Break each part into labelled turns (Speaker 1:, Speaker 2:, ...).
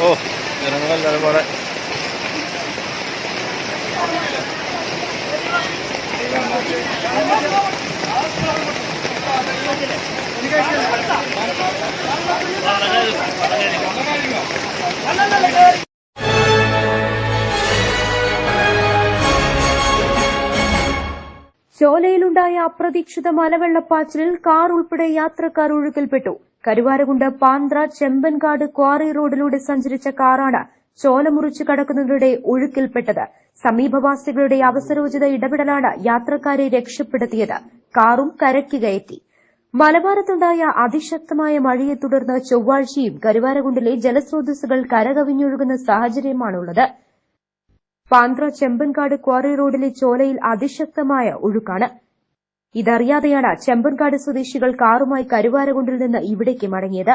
Speaker 1: ഓ ജനങ്ങൾ എല്ലാവരും കൂടെ അല്ലല്ലോ
Speaker 2: ചോലയിലുണ്ടായ അപ്രതീക്ഷിത മലവെള്ളപ്പാച്ചിലിൽ കാർ ഉൾപ്പെടെ യാത്രക്കാർ ഒഴുക്കിൽപ്പെട്ടു. കരുവാരകുണ്ട് പാന്ത്ര ചെമ്പൻകാട് ക്വാറി റോഡിലൂടെ സഞ്ചരിച്ച കാറാണ് ചോല മുറിച്ചു കടക്കുന്നതിനിടെ ഒഴുക്കിൽപ്പെട്ടത്. സമീപവാസികളുടെ അവസരോചിത ഇടപെടലാണ് യാത്രക്കാരെ രക്ഷപ്പെടുത്തിയത്. കാറും കരയ്ക്ക് കയറ്റി. മലബാരത്തുണ്ടായ അതിശക്തമായ മഴയെ തുടർന്ന് ചൊവ്വാഴ്ചയും കരുവാരകുണ്ടിലെ ജലസ്രോതസ്സുകൾ കരകവിഞ്ഞൊഴുകുന്ന സാഹചര്യമാണുള്ളത്. പാന്ത്ര ചെമ്പൻകാട് ക്വാറി റോഡിലെ ചോലയിൽ അതിശക്തമായ ഒഴുക്കാണ്. ഇതറിയാതെയാണ് ചെമ്പൻകാട് സ്വദേശികൾ കാറുമായി കരുവാരകുണ്ടിൽ നിന്ന് ഇവിടേക്ക് മടങ്ങിയത്.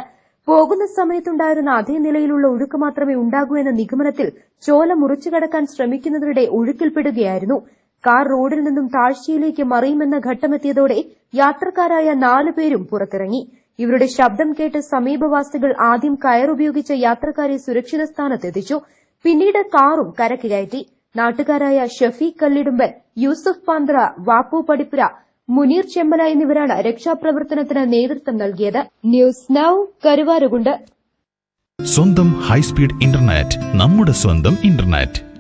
Speaker 2: പോകുന്ന സമയത്തുണ്ടായിരുന്ന അതേ നിലയിലുള്ള ഒഴുക്ക് മാത്രമേ ഉണ്ടാകൂ എന്ന നിഗമനത്തിൽ ചോല മുറിച്ചു കടക്കാൻ ശ്രമിക്കുന്നതിനിടെ ഒഴുക്കിൽപ്പെടുകയായിരുന്നു. കാർ റോഡിൽ നിന്നും താഴ്ചയിലേക്ക് മറിയുമെന്ന ഘട്ടമെത്തിയതോടെ യാത്രക്കാരായ നാലു പേരും പുറത്തിറങ്ങി. ഇവരുടെ ശബ്ദം കേട്ട് സമീപവാസികൾ ആദ്യം കയറുപയോഗിച്ച യാത്രക്കാരെ സുരക്ഷിത സ്ഥാനത്തെത്തിച്ചു. പിന്നീട് കാറും കരക്ക് കയറ്റി. നാട്ടുകാരായ ഷഫീഖ് കല്ലിടുമ്പൻ യൂസഫ് പാന്ത്ര വാപ്പു പടിപ്പുര മുനീർ ചെമ്മല എന്നിവരാണ് രക്ഷാപ്രവർത്തനത്തിന് നേതൃത്വം നൽകിയത്. News now Karuvarakundu.
Speaker 3: സ്വന്തം ഹൈസ്പീഡ് ഇന്റർനെറ്റ് നമ്മുടെ സ്വന്തം ഇന്റർനെറ്റ്.